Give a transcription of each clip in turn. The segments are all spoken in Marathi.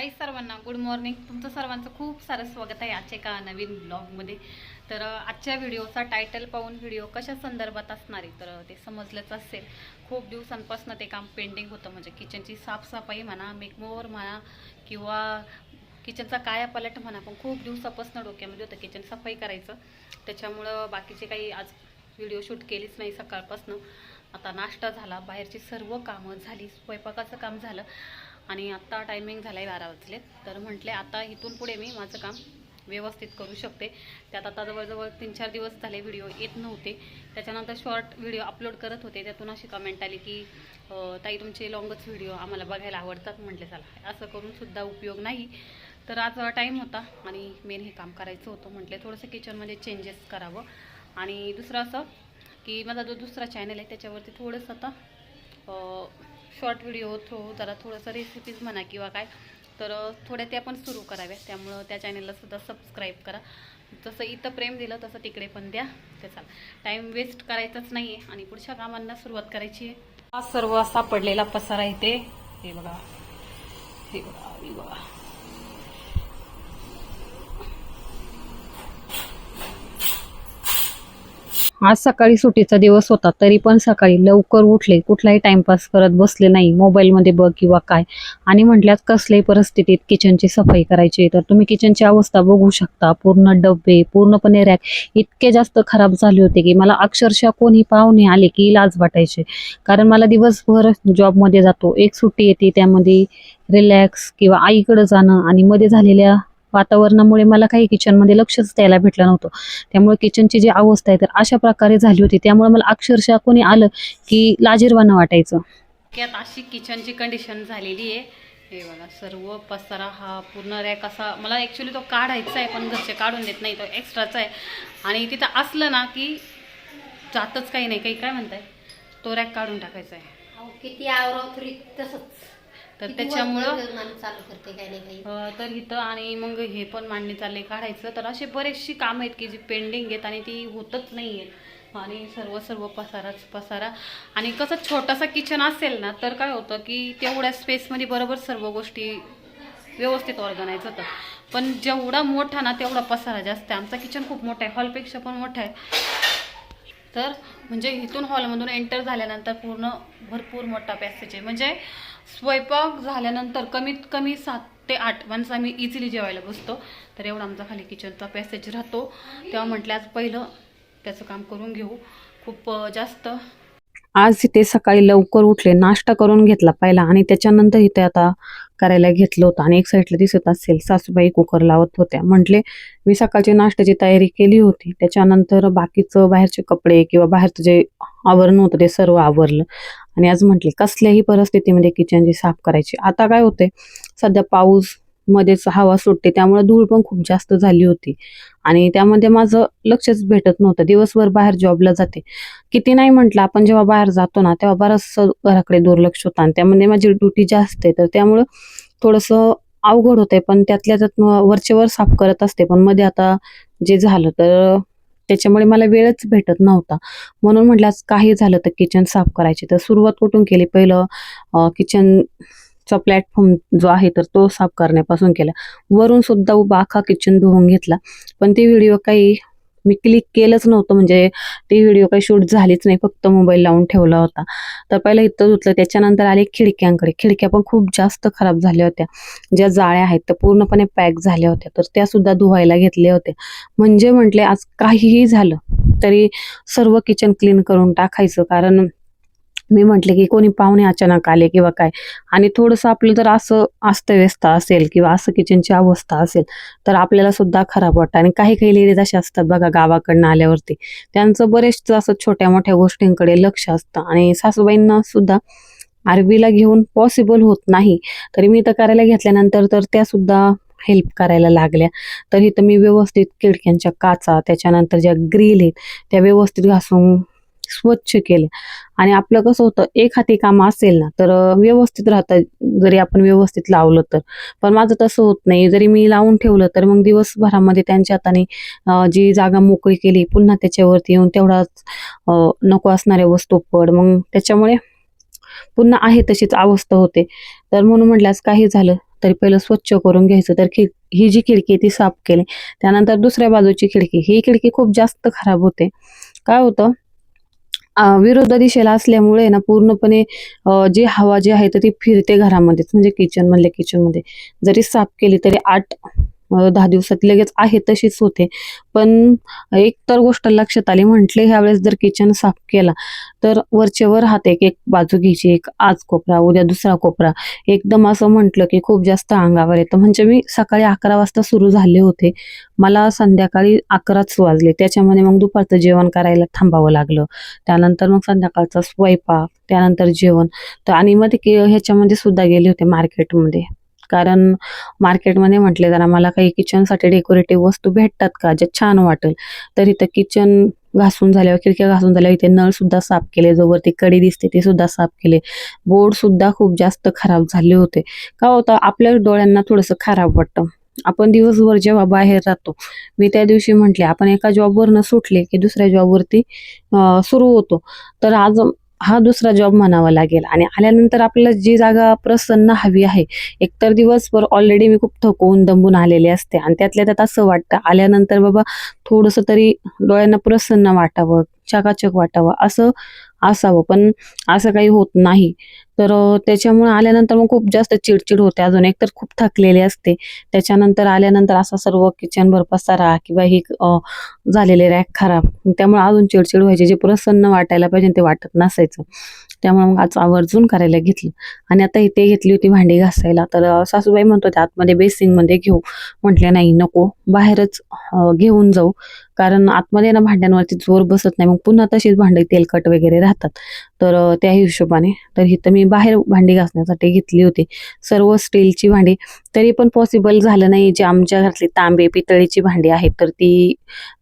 हाय सर्वांना गुड मॉर्निंग तुमचं सर्वांचं खूप सारं स्वागत आहे आजच्या एका नवीन ब्लॉगमध्ये तर आजच्या व्हिडिओचा टायटल पाहून व्हिडिओ कशा संदर्भात असणार आहे? तर ते समजलंच असेल. खूप दिवसांपासून ते काम पेंडिंग होतं. म्हणजे किचनची साफसफाई म्हणा मेकमोवर म्हणा किंवा किचनचा कायापालट म्हणा पण खूप दिवसापासून डोक्यामध्ये होतं किचन सफाई करायचं. त्याच्यामुळं बाकीचे काही आज व्हिडिओ शूट केलीच नाही सकाळपासून. आता नाश्ता झाला बाहेरची सर्व कामं झाली स्वयंपाकाचं काम झालं. आणि आत्ता टायमिंग झाला आहे बारा वाजले. तर म्हटले आता इथून पुढे मी माझं काम व्यवस्थित करू शकते. त्यात आता जवळजवळ तीन चार दिवस झाले व्हिडिओ येत नव्हते. त्याच्यानंतर शॉर्ट व्हिडिओ अपलोड करत होते. त्यातून अशी कमेंट आली की ताई तुमचे लॉंगच व्हिडिओ आम्हाला बघायला आवडतात. म्हटले चला असं करूनसुद्धा उपयोग नाही. तर आज टाईम होता आणि मेन हे काम करायचं होतं. म्हटले थोडंसं किचनमध्ये चेंजेस करावं. आणि दुसरं असं की माझा जो दुसरा चॅनल आहे त्याच्यावरती थोडंसं आता शॉर्ट व्हिडिओ थ्रू जरा थोडंसं रेसिपीज म्हणा किंवा काय तर थोड्या त्या पण सुरू कराव्या त्यामुळं त्या चॅनलला सुद्धा सबस्क्राईब करा. जसं इथं प्रेम दिलं तसं तिकडे पण द्या. ते चाल टाईम वेस्ट करायचाच नाही आहे आणि पुढच्या कामांना सुरुवात करायची आहे. हा सर्व सापडलेला पसारा इथे. हे बघा. हे बघा हे बघा. आज सकाळी सुट्टीचा दिवस होता तरी पण सकाळी लवकर उठले. कुठलाही टाइमपास करत बसले नाही. मोबाईलमध्ये बघ किंवा काय. आणि म्हटल्यात कसल्याही परिस्थितीत किचनची सफाई करायची. तर तुम्ही किचनची अवस्था बघू शकता. पूर्ण डबे पूर्णपणे रॅक इतके जास्त खराब झाले होते की मला अक्षरशः कोणी पाहुणे आले की लाज वाटायचे. कारण मला दिवसभर जॉबमध्ये जातो. एक सुट्टी येते त्यामध्ये रिलॅक्स किंवा आईकडं जाणं आणि मध्ये झालेल्या वातावरणामुळे मला काही किचनमध्ये लक्षच द्यायला भेटलं नव्हतं. त्यामुळे किचनची जी अवस्था आहे तर अशा प्रकारे झाली होती. त्यामुळे मला अक्षरशः कोणी आलं की लाजीरवानं वाटायचं. की आता अशी किचनची कंडिशन झालेली आहे. हे बघा सर्व पसारा हा पूर्ण रॅक असा मला ॲक्च्युली तो काढायचा आहे पण घरचे काढून देत नाही तो एक्स्ट्राचा आहे. आणि तिथं असलं ना की जातच काही नाही. काही काय म्हणताय? तो रॅक काढून टाकायचा आहे. किती आवराव तरी तसंच. तर त्याच्यामुळं चालू करते काय नाही काही? तर इथं आणि मग हे पण मांडणी चालले काढायचं. तर असे बरेचशी कामं आहेत की जी पेंडिंग आहेत आणि ती होतच नाही आहेत. आणि सर्व सर्व पसाराच पसारा. आणि कसं छोटासा किचन असेल ना तर काय होतं की तेवढ्या स्पेसमध्ये बरोबर सर्व गोष्टी व्यवस्थित ऑर्गनाईज होतं पण जेवढा मोठा ना तेवढा पसारा जास्त आहे. आमचा किचन खूप मोठा आहे. हॉलपेक्षा पण मोठा आहे. तर म्हणजे इथून हॉलमधून एंटर झाल्यानंतर पूर्ण भरपूर मोठा पॅसेज आहे. म्हणजे स्वयंपाक झाल्यानंतर कमीत कमी सात ते आठ माणसं आम्ही इझिली जेवायला बसतो तर एवढा आमचा खाली किचनचा पॅसेज राहतो. तेव्हा म्हटलं आज पहिलं त्याचं काम करून घेऊ. खूप जास्त. आज इथे सकाळी लवकर उठले नाश्ता करून घेतला पहिला आणि त्याच्यानंतर इथे आता करायला घेतलं होतं. आणि एक साईडला दिसत असेल सासूबाई कुकर लावत होत्या. म्हटले मी सकाळची नाश्त्याची तयारी केली होती. त्याच्यानंतर बाकीचं बाहेरचे कपडे किंवा बाहेरचं जे आवरण होतं ते सर्व आवरलं. आणि आज म्हटले कसल्याही परिस्थितीमध्ये किचनची साफ करायची. आता काय होते सध्या पाऊस मध्येच हवा सुटते त्यामुळे धूळ पण खूप जास्त झाली होती. आणि त्यामध्ये माझं लक्षच भेटत नव्हतं. दिवसभर बाहेर जॉबला जाते. किती नाही म्हटलं आपण जेव्हा बाहेर जातो ना तेव्हा बरंचसं घराकडे दुर्लक्ष होतं. आणि त्यामध्ये माझी ड्युटी जास्त आहे तर त्यामुळं थोडंसं अवघड होतंय. पण त्यातल्या त्यात वरचेवर साफ करत असते. पण मध्ये आता जे झालं तर त्याच्यामुळे मला वेळच भेटत नव्हता. म्हणून म्हटलं आज काही झालं तर किचन साफ करायची. तर सुरुवात कुठून केली? पहिलं किचनचा प्लॅटफॉर्म जो आहे तर तो साफ करण्यापासून केला. वरून सुद्धा उभा अख्खा किचन धुवून घेतला. पण ते व्हिडिओ काही मी क्लिक केलंच नव्हतं म्हणजे ती व्हिडिओ काही शूट झालीच नाही फक्त मोबाईल लावून ठेवला होता. तर पहिलं इथं धुतलं त्याच्यानंतर आले खिडक्यांकडे. खिडक्या पण खूप जास्त खराब झाल्या होत्या. ज्या जाळ्या आहेत त्या पूर्णपणे पॅक झाल्या होत्या. तर त्या सुद्धा धुवायला घेतल्या होत्या. म्हणजे म्हटले आज काहीही झालं तरी सर्व किचन क्लीन करून टाकायचं. कारण मी म्हटले की कोणी पाहुणे अचानक आले किंवा काय? आणि थोडंसं आपलं जर असं अस्तव्यस्त असेल किंवा असं किचनची अवस्था असेल तर आपल्याला सुद्धा खराब वाटतं. आणि काही काही लेडीज अशा असतात बघा गावाकडनं आल्यावरती. त्यांचं बरेचसं असं छोट्या मोठ्या गोष्टींकडे लक्ष असतं. आणि सासूबाईंना सुद्धा आरवीला घेऊन पॉसिबल होत नाही. तरी मी तर करायला घेतल्यानंतर तर त्या सुद्धा हेल्प करायला लागल्या. तर इथं मी व्यवस्थित खिडक्यांच्या काचा त्याच्यानंतर ज्या ग्रिल आहेत त्या व्यवस्थित घासून स्वच्छ केल्या आणि आपलं कसं होतं एक हाती काम असेल ना तर व्यवस्थित राहतं. जरी आपण व्यवस्थित लावलं तर. पण माझं तसं होत नाही. जरी मी लावून ठेवलं तर मग दिवसभरामध्ये त्यांच्या हाताने जी जागा मोकळी केली पुन्हा त्याच्यावरती येऊन तेवढाच नको असणाऱ्या वस्तू पड. मग त्याच्यामुळे पुन्हा आहे तशीच अवस्था होते. तर म्हणून म्हटल्यास काही झालं तरी पहिलं स्वच्छ करून घ्यायचं. तर खि ही जी खिडकी आहे ती साफ केली. त्यानंतर दुसऱ्या बाजूची खिडकी. ही खिडकी खूप जास्त खराब होते. काय होतं विरुद्ध दिशेला असल्यामुळे ना पूर्णपणे जी हवा जी आहे तर ती फिरते घरामध्येच म्हणजे किचन मधल्या किचनमध्ये जरी साफ केली तरी आठ दहा दिवसात लगेच आहे तशीच होते. पण एक तर गोष्ट लक्षात आली म्हटले ह्यावेळेस जर किचन साफ केला तर वरचे वर हात एक एक बाजू घ्यायची एक आज कोपरा उद्या दुसरा कोपरा. एकदम असं म्हटलं की खूप जास्त अंगावर येतं. म्हणजे मी सकाळी अकरा वाजता सुरू झाले होते. मला संध्याकाळी अकराच वाजले. त्याच्यामध्ये मग दुपारचं जेवण करायला थांबावं लागलं. त्यानंतर मग संध्याकाळचा स्वयंपाक त्यानंतर जेवण. तर आणि मध्ये की ह्याच्यामध्ये सुद्धा गेले होते मार्केटमध्ये कारण मार्केटमध्ये म्हटले जरा मला काही किचनसाठी डेकोरेटिव्ह वस्तू भेटतात का जे छान वाटेल. तर इथं किचन घासून झाल्यावर खिडक्या घासून झाल्यावर इथे नळ सुद्धा साफ केले जो वरती कडी दिसते ते सुद्धा साफ केले. बोर्ड सुद्धा खूप जास्त खराब झाले होते. का होतं आपल्या डोळ्यांना थोडंसं खराब वाटतं. आपण दिवसभर जेव्हा बाहेर राहतो मी त्या दिवशी म्हटले आपण एका जॉबवरनं सुटले की दुसऱ्या जॉबवरती सुरू होतो. तर आज हा दुसरा जॉब म्हणावा लागेल. आणि आल्यानंतर आपल्याला जी जागा प्रसन्न हवी आहे एकतर दिवसभर ऑलरेडी मी खूप थकवून दंबून आलेले असते आणि त्यातल्या त्यात असं वाटतं आल्यानंतर बाबा थोडंसं तरी डोळ्यांना प्रसन्न वाटावं चकाचक वाटावं असं असावं. पण असं काही होत नाही. तर त्याच्यामुळे आल्यानंतर मग खूप जास्त चिडचिड होते अजून. एक तर खूप थकलेले असते. त्याच्यानंतर आल्यानंतर असा सर्व किचनभर पसारा किंवा ही झालेले रॅक खराब. त्यामुळे अजून चिडचिड व्हायची. जे प्रसन्न वाटायला पाहिजे ते वाटत नसायचं. त्यामुळे मग आज आवर्जून करायला घेतलं. आणि आता इथे घेतली होती भांडी घासायला. तर सासूबाई म्हणत होत्या आतमध्ये बेसिंगमध्ये घेऊ. म्हटले नाही नको. बाहेरच घेऊन जाऊ. कारण आतमध्ये ना भांड्यांवरती जोर बसत नाही. मग पुन्हा तशीच भांडी तेलकट वगैरे राहतात. तर त्या हिशोबाने. तर इथं मी बाहेर भांडी घासण्यासाठी घेतली होती. सर्व स्टीलची भांडी. तरी पण पॉसिबल झालं नाही जे आमच्या घरातली तांबे पितळीची भांडी आहेत तर ती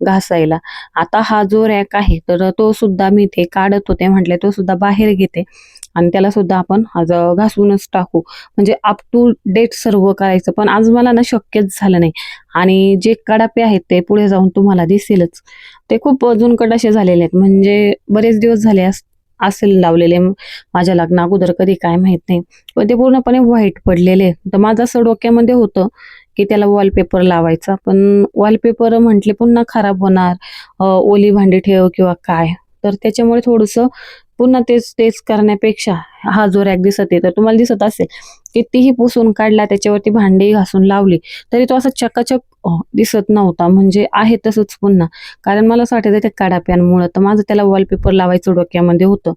घासायला. आता हा जो रॅक आहे तर तो सुद्धा मी इथे काढत होते. म्हटले तो सुद्धा बाहेर घेते. आणि त्याला सुद्धा आपण आज घासूनच टाकू. म्हणजे अप टू डेट सर्व करायचं. पण आज मला ना शक्यच झालं नाही. आणि जे कडापे आहेत ते पुढे जाऊन तुम्हाला दिसेलच. ते खूप अजून कडाशे झालेले आहेत. म्हणजे बरेच दिवस झाले अस असेल लावलेले. माझ्या लग्ना अगोदर कधी काय माहीत नाही. पण ते पूर्णपणे व्हाईट पडलेले. तर माझं असं डोक्यामध्ये होतं की त्याला वॉलपेपर लावायचा. पण वॉलपेपर म्हटले पुन्हा खराब होणार. ओली भांडी ठेव किंवा काय. तर त्याच्यामुळे थोडंसं पुन्हा तेच तेच करण्यापेक्षा हा जो रॅक दिसत आहे तर तुम्हाला दिसत असेल कितीही पुसून काढला त्याच्यावरती भांडी घासून लावली तरी तो असा चकाचक दिसत नव्हता. म्हणजे आहे तसंच पुन्हा. कारण मला असं वाटायचं त्या काडाप्यांमुळं तर माझं त्याला वॉलपेपर लावायचं डोक्यामध्ये होतं.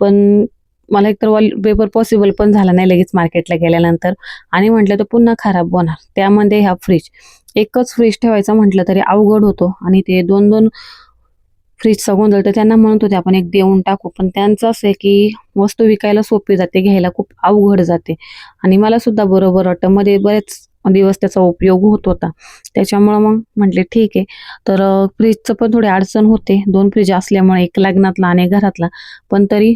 पण मला एकतर वॉलपेपर पॉसिबल पण झाला नाही लगेच मार्केटला गेल्यानंतर. आणि म्हटलं तर पुन्हा खराब होणार. त्यामध्ये हा फ्रीज एकच फ्रीज ठेवायचा म्हटलं तरी अवघड होतो. आणि ते दोन दोन फ्रीजचा गोंधळ तर त्यांना म्हणत होते आपण एक देऊन टाकू. पण त्यांचं असं आहे की वस्तू विकायला सोपी जाते घ्यायला खूप अवघड जाते. आणि मला सुद्धा बरोबर वाटतं. मध्ये बरेच दिवस त्याचा उपयोग होत होता. त्याच्यामुळं मग म्हटले ठीक आहे. तर फ्रीजचं पण थोडी अडचण होते. दोन फ्रीज असल्यामुळे एक लग्नातला आणि घरातला. पण तरी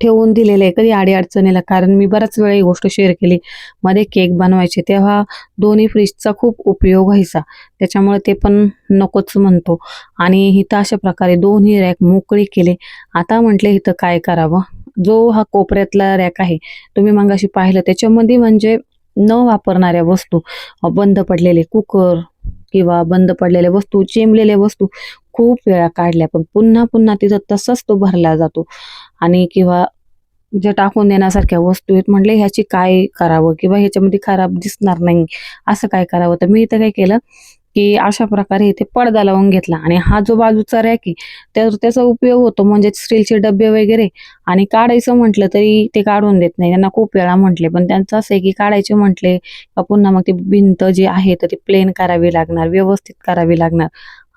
ठेवून दिलेलं आहे. कधी आडी अडचणीला कारण मी बराच वेळा ही गोष्ट शेअर केली. मध्ये केक बनवायचे तेव्हा दोन्ही फ्रीजचा खूप उपयोग व्हायचा. त्याच्यामुळे ते पण नकोच म्हणतो. आणि इथं अशा प्रकारे दोन्ही रॅक मोकळे केले. आता म्हटले इथं काय करावं? जो हा कोपऱ्यातला रॅक आहे तुम्ही मगाशी पाहिलं त्याच्यामध्ये म्हणजे न वापरणाऱ्या वस्तू बंद पडलेले कुकर किंवा बंद पडलेल्या वस्तू चेमलेल्या वस्तू खूप वेळा काढल्या. पण पुन्हा पुन्हा तिथं तसंच तो भरला जातो. आणि किंवा ज्या टाकून देण्यासारख्या वस्तू आहेत म्हटले ह्याची काय करावं किंवा ह्याच्यामध्ये खराब दिसणार नाही असं काय करावं? तर मी इथं काय केलं की अशा प्रकारे इथे पडदा लावून घेतला आणि हा जो बाजूचा रॅक आहे त्या त्याचा उपयोग होतो म्हणजे स्टीलचे डबे वगैरे आणि काढायचं म्हटलं तरी ते काढून देत नाही. त्यांना खूप वेळा म्हटले पण त्यांचं असं आहे की काढायचे म्हटले का पुन्हा मग ती भिंत जी आहे तर ती प्लेन करावी लागणार व्यवस्थित करावी लागणार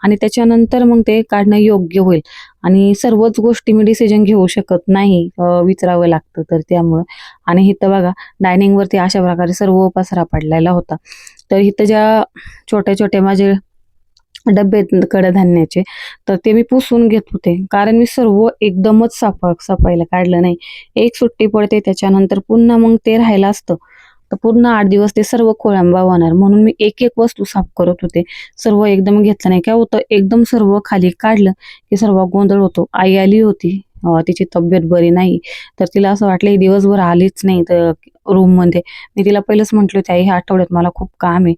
आणि त्याच्यानंतर मग ते काढणं योग्य होईल. आणि सर्वच गोष्टी मी डिसिजन घेऊ शकत नाही विचारावं लागतं तर त्यामुळं. आणि इथं बघा डायनिंगवरती अशा प्रकारे सर्व पसरा पडलेला होता. तर इथं ज्या छोट्या छोट्या माझे डबे कडधान्याचे तर ते मी पुसून घेत होते. कारण मी सर्व एकदमच साफ सफाईला काढलं नाही. एक सुट्टी पडते त्याच्यानंतर पुन्हा मग ते राहिलं असतं. तर पूर्ण आठ दिवस ते सर्व खोळंबा होणार. म्हणून मी एक एक वस्तू साफ करत होते. सर्व एकदम घेतलं नाही. काय होतं एकदम सर्व खाली काढलं की सर्व गोंधळ होतो. आई आली होती. तिची तब्येत बरी नाही. तर तिला असं वाटलं दिवसभर आलीच नाही तर रूममध्ये. मी तिला पहिलंच म्हटलं होतं आई ह्या आठवड्यात मला खूप काम आहे.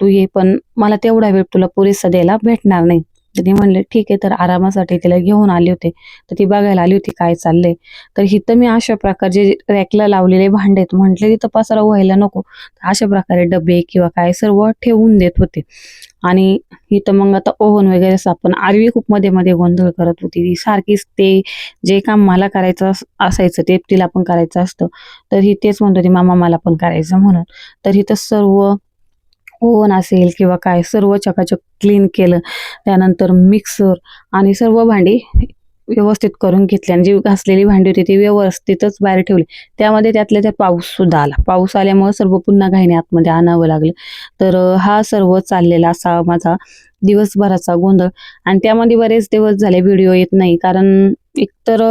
तू ये पण मला तेवढा वेळ तुला पुरेसा द्यायला भेटणार नाही. तर म्हणले ठीक आहे तर आरामासाठी तिला घेऊन आले होते. तर ती बघायला आली होती काय चाललंय. तर हिथं मी अशा प्रकारचे रॅकला लावलेले भांडे आहेत. म्हटले तिथं पसारा व्हायला नको. अशा प्रकारे डबे किंवा काय सर्व ठेवून देत होते. आणि इथं मग आता ओव्हन वगैरे आपण आरवी खूप मध्ये मध्ये गोंधळ करत होती. ती सारखीच ते जे काम मला करायचं असायचं ते तिला पण करायचं असतं. तर ही तेच म्हणत होती मामा मला पण करायचं म्हणून. तर इथं सर्व ओव्हन असेल किंवा काय सर्व चकाचक क्लीन केलं. त्यानंतर मिक्सर आणि सर्व भांडी व्यवस्थित करून घेतली आणि जी घासलेली भांडी होती ती व्यवस्थितच बाहेर ठेवली. त्यामध्ये त्यातल्या त्यात पाऊससुद्धा आला. पाऊस आल्यामुळे सर्व पुन्हा घाईने आतमध्ये आणावं लागलं. तर हा सर्व चाललेला असा माझा दिवसभराचा गोंधळ. आणि त्यामध्ये बरेच दिवस झाले व्हिडिओ येत नाही. कारण एकतर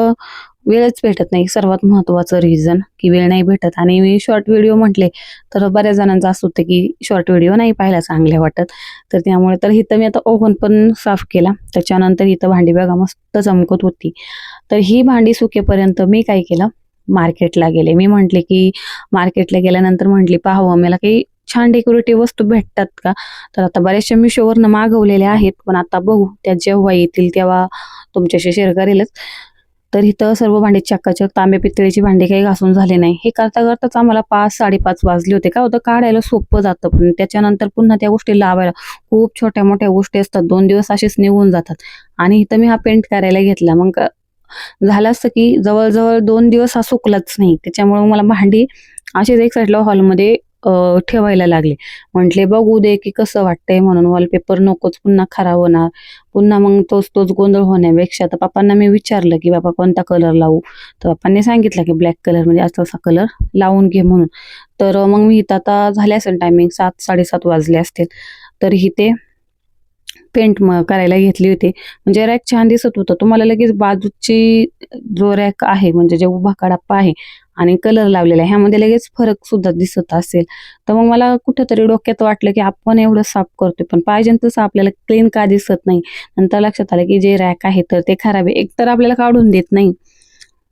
वेळच भेटत नाही. सर्वात महत्त्वाचं रिझन की वेळ नाही भेटत. आणि मी शॉर्ट व्हिडिओ म्हटले तर बऱ्याच जणांचं असं होतं की शॉर्ट व्हिडिओ नाही पाहायला चांगले वाटत. तर त्यामुळे तर इथं मी आता ओव्हन पण साफ केला. त्याच्यानंतर इथं भांडी बघा मस्त चमकत होती. तर ही भांडी सुकेपर्यंत मी काय केलं? मार्केटला गेले. मी म्हटले की मार्केटला गेल्यानंतर म्हटली पाहावं मला काही छान डेकोरेटिव्ह वस्तू भेटतात का? तर आता बऱ्याचशा मिशोवरनं मागवलेल्या आहेत. पण आता बघू त्या जेव्हा येतील तेव्हा तुमच्याशी शेअर करेलच. तर इथं सर्व भांडी चक्काच्या तांबे पितळीची भांडी काही घासून झाले नाही. हे करता करताच आम्हाला पाच साडेपाच वाजले होते. का होतं? काढायला सोपं जातं पण. त्याच्यानंतर पुन्हा त्या गोष्टी लावायला खूप छोट्या मोठ्या गोष्टी असतात. दोन दिवस असेच निघून जातात. आणि इथं मी हा पेंट करायला घेतला. मग झालं असतं की जवळजवळ दोन दिवस हा सुकलाच नाही. त्याच्यामुळे मला भांडी अशीच एक साईडला हॉलमध्ये ठेवायला लागले. म्हटले बघू दे की कसं वाटतंय म्हणून वॉलपेपर नकोच पुन्हा खराब होणार. पुन्हा मग तोच तोच गोंधळ होण्यापेक्षा तर पप्पांना मी विचारलं की बाबा कोणता कलर लावू? तर पप्पांनी सांगितलं की ब्लॅक कलर म्हणजे असा असा कलर लावून घे म्हणून. तर मग मी इथं आता झाले असेल टायमिंग सात साडेसात वाजले असतील. तर इथे पेंट म करायला घेतली होती. म्हणजे रॅक छान दिसत होतं. तुम्हाला लगेच बाजूची जो रॅक आहे म्हणजे जे उभा कडाप्पा आहे आणि कलर लावलेला आहे. ह्यामध्ये लगेच फरक सुद्धा दिसत असेल. तर मग मला कुठंतरी डोक्यात वाटलं की आपण एवढं साफ करतोय पण पाहिजे तसं आपल्याला क्लीन का दिसत नाही. नंतर लक्षात आलं की जे रॅक आहे तर ते खराब आहे. एक तर आपल्याला काढून देत नाही.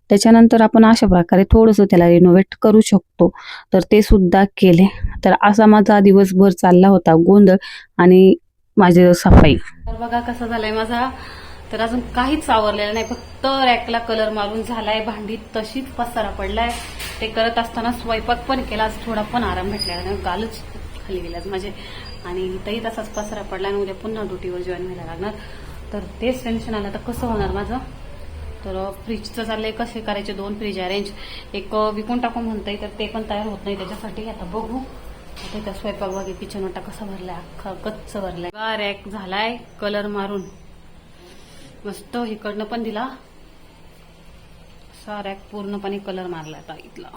त्याच्यानंतर आपण अशा प्रकारे थोडंसं त्याला रिनोव्हेट करू शकतो. तर ते सुद्धा केले. तर असा माझा दिवसभर चालला होता गोंधळ आणि माझी सफाई. तर बघा कसं झालंय माझा. तर अजून काहीच आवरलेलं नाही. फक्त रॅकला कलर मारून झालाय भांडी तशीच पसारा पडलाय. ते करत असताना स्वयंपाक पण केला आज थोडा पण आराम भेटलेला नाही. गालच खाली गेलाच माझे. आणि इथंही तसाच पसारा पडला आणि उद्या पुन्हा ड्युटीवर जॉईन व्हायला लागणार. तर तेच टेन्शन आलं. तर कसं होणार माझं? तर फ्रीजचं चाललंय कसे करायचे दोन फ्रीज अरेंज एक विकून टाकू म्हणताय तर ते पण तयार होत नाही. त्याच्यासाठी आता बघू. आता त्या स्वयंपाक बागे किचन वाटा कसा भरलाय अख्खा कच्च भरलाय. रॅक झालाय कलर मारून. मस्त इकडनं पण दिला. असा पूर्णपणे कलर मारला आता इथला.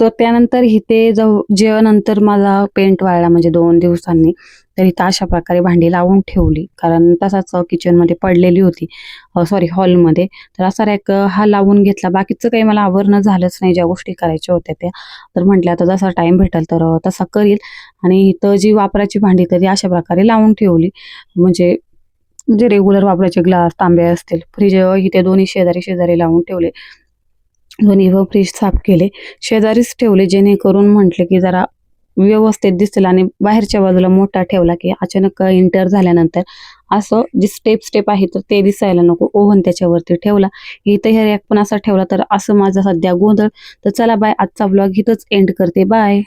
तर त्यानंतर इथे जेवणानंतर माझा पेंट वाळला म्हणजे दोन दिवसांनी. तर इथं अशा प्रकारे भांडी लावून ठेवली. कारण तसाच किचनमध्ये पडलेली होती. सॉरी हॉलमध्ये तर असा रॅक हा लावून घेतला. बाकीचं काही मला आवरणं झालंच नाही. ज्या गोष्टी करायच्या होत्या त्या. तर म्हटलं आता जसा टाइम भेटेल तर तसा करील. आणि इथं जी वापराची भांडी तरी अशा प्रकारे लावून ठेवली. म्हणजे जे रेग्युलर वापराचे ग्लास तांबे असतील. फ्रीज इथे दोन्ही शेजारी शेजारी लावून ठेवले. दोन्ही व फ्रीज साफ केले. शेजारीच ठेवले जेणेकरून म्हटले की जरा व्यवस्थित दिसेल आणि बाहेरच्या बाजूला मोठा ठेवला की अचानक इंटर झाल्यानंतर असं जे स्टेप स्टेप आहे तर ते दिसायला नको. ओव्हन त्याच्यावरती ठेवला. इथं हे रॅक पण असा ठेवला तर असं माझा सध्या गोंधळ. तर चला बाय आजचा ब्लॉग इथंच एंड करते. बाय